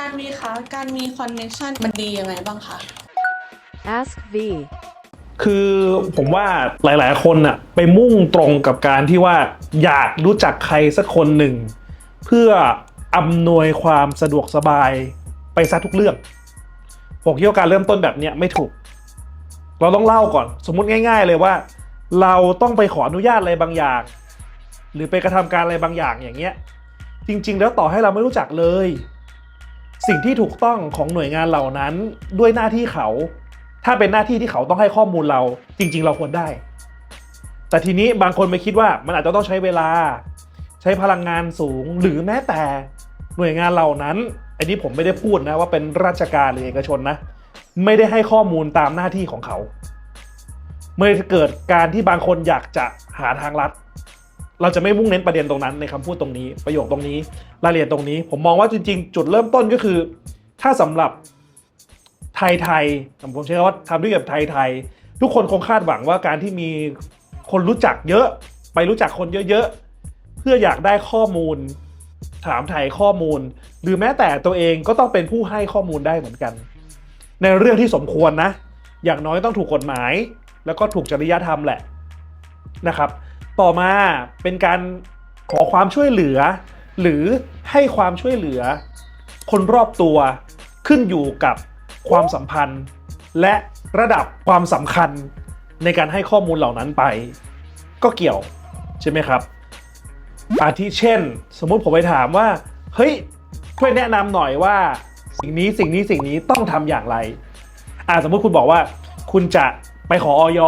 การมีคะ การมีคอนเน c t ชันมันดียังไงบ้างคะ Ask V. คือผมว่าหลายๆ คนน่ะไปมุ่งตรงกับการที่ว่าอยากรู้จักใครสักคนหนึ่ง เพื่ออำนวยความสะดวกสบายไปซะทุกเรื่องผมคิดว่าการเริ่มต้นแบบเนี้ยไม่ถูก เราต้องเล่าก่อน สมมุติง่าย ๆ เลยว่า เราต้องไปขออนุญาตอะไรบางอย่าง หรือไปกระทำการอะไรบางอย่างอย่างเงี้ย จริง ๆ แล้วต่อให้เราไม่รู้จักเลย สิ่งที่ถูกต้องของหน่วยงานเหล่านั้นด้วยหน้าที่เขา ถ้าเป็นหน้าที่ที่เขาต้องให้ข้อมูลเรา จริง ๆ เราควรได้ แต่ทีนี้บางคนไปคิดว่ามันอาจจะต้องใช้เวลา ใช้พลังงานสูง หรือแม้แต่หน่วยงานเหล่านั้นอันนี้ผมไม่ได้พูดนะว่าเป็นราชการหรือเอกชนนะ ไม่ได้ให้ข้อมูลตามหน้าที่ของเขา เมื่อเกิดการที่บางคนอยากจะหาทางลัด เราจะไม่มุ่งเน้นประเด็นตรงนั้นในคำพูดตรงนี้ ประโยคตรงนี้รายละเอียดตรงนี้ ผมมองว่าจริง ๆ จุดเริ่มต้นก็คือ ถ้าสำหรับไทยไทยๆผมใช้คำว่าทำด้วยกับไทยไทยๆทุกคนคงคาดหวังว่าการที่มีคนรู้จักเยอะ ไปรู้จักคนเยอะๆเพื่ออยากได้ข้อมูล ถามไถ่ข้อมูล หรือแม้แต่ตัวเองก็ต้องเป็นผู้ให้ข้อมูลได้เหมือนกัน ในเรื่องที่สมควรนะ อย่างน้อยต้องถูกกฎหมาย แล้วก็ถูกจริยธรรมแหละนะครับ ต่อมาเป็นการขอความช่วยเหลือ หรือให้ความช่วยเหลือ คนรอบตัวขึ้นอยู่กับความสัมพันธ์ และระดับความสำคัญในการให้ข้อมูลเหล่านั้นไป ก็เกี่ยวใช่ไหมครับ อาทิเช่น สมมุติผมไปถามว่า เฮ้ยช่วยแนะนำหน่อยว่า สิ่งนี้สิ่งนี้สิ่งนี้ต้องทำอย่างไรอ่าสมมุติคุณบอกว่า คุณจะไปขอออย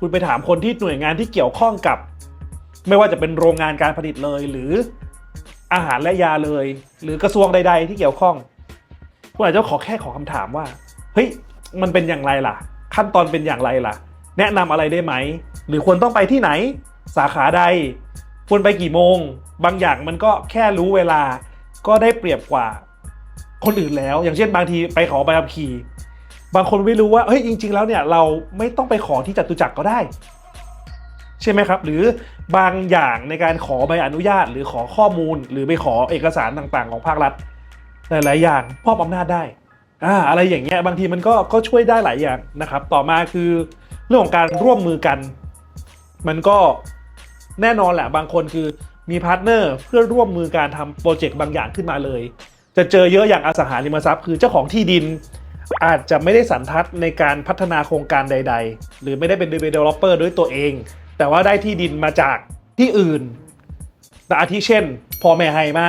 คุณไปถามคนที่หน่วยงานที่เกี่ยวข้องกับ ไม่ว่าจะเป็นโรงงานการผลิตเลย หรืออาหารและยาเลย หรือกระทรวงใด ๆ ที่เกี่ยวข้องคุณอาจจะขอแค่ขอคำถามว่าเฮ้ยมันเป็นอย่างไรล่ะ ขั้นตอนเป็นอย่างไรล่ะ แนะนำอะไรได้ไหม หรือควรต้องไปที่ไหน สาขาใด ควรไปกี่โมง บางอย่างมันก็แค่รู้เวลาก็ได้เปรียบกว่าคนอื่นแล้ว อย่างเช่นบางทีไปขอใบขับขี่ บางคนไม่รู้ว่าเฮ้ยจริง ๆ แล้วเนี่ยเราไม่ต้องไปขอที่จตุจักรก็ได้ ใช่ไหมครับ หรือบางอย่างในการขอใบอนุญาต หรือขอข้อมูล หรือไปขอเอกสารต่างๆ ของภาครัฐหลายๆอย่างมอบอำนาจได้อ่าอะไรอย่างเงี้ยบางทีมันก็ก็ช่วยได้หลายอย่างนะครับ ต่อมาคือเรื่องของการร่วมมือกัน มันก็แน่นอนแหละบางคนคือมีพาร์ทเนอร์เพื่อร่วมมือการทำโปรเจกต์บางอย่างขึ้นมาเลย จะเจอเยอะอย่างอสังหาริมทรัพย์ คือเจ้าของที่ดินอาจจะไม่ได้สันทัดในการพัฒนาโครงการใด ๆ หรือไม่ได้เป็น developer ด้วยตัวเอง แต่ว่าได้ที่ดินมาจากที่อื่นแต่อาทิเช่นพ่อแม่ให้มา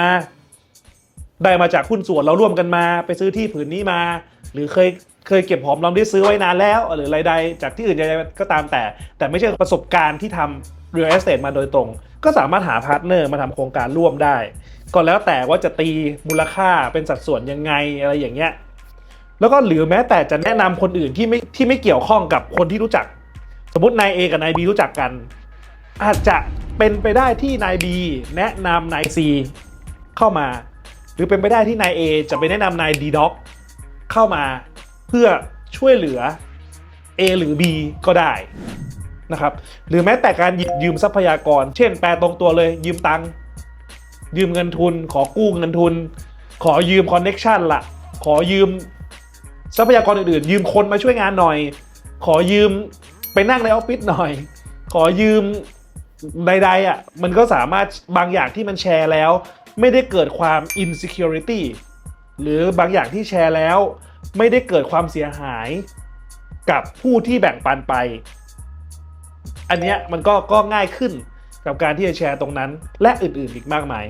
ได้มาจากหุ้นส่วนเราร่วมกันมา ไปซื้อที่ผืนนี้มา หรือเคยเคยเก็บหอมรอมริบซื้อไว้นานแล้ว หรืออะไรใดจากที่อื่นใดๆก็ตามแต่ แต่ไม่ใช่ประสบการณ์ที่ทำ real estate มาโดยตรง ก็สามารถหาพาร์ทเนอร์มาทำโครงการร่วมได้ ก็แล้วแต่ว่าจะตีมูลค่าเป็นสัดส่วนยังไงอะไรอย่างเงี้ยแล้วก็หรือแม้แต่จะแนะนำคนอื่นที่ไม่ที่ไม่เกี่ยวข้องกับคนที่รู้จัก สมมตินาย A กับนาย B รู้จักกัน อาจจะเป็นไปได้ที่นาย B แนะนำนาย C เข้ามา หรือเป็นไปได้ที่นาย A จะไปแนะนำนาย D Doc เข้ามาเพื่อช่วยเหลือ A หรือ B ก็ได้นะครับหรือแม้แต่การหยิบยืมทรัพยากร เช่น แปลตรงตัวเลย ยืมตังยืมเงินทุน ขอกู้เงินทุน ขอยืมคอนเน็กชันละขอยืมทรัพยากรอื่นๆ ยืมคนมาช่วยงานหน่อย ขอยืม ไปนั่งในออฟฟิศหน่อย ขอยืมใดๆอะมันก็สามารถบางอย่างที่มันแชร์แล้ว ไม่ได้เกิดความ insecurity หรือบางอย่างที่แชร์แล้ว ไม่ได้เกิดความเสียหายกับผู้ที่แบ่งปันไป อันเนี้ยมันก็ก็ง่ายขึ้นกับการที่จะแชร์ตรงนั้น และอื่นๆอีกมากมาย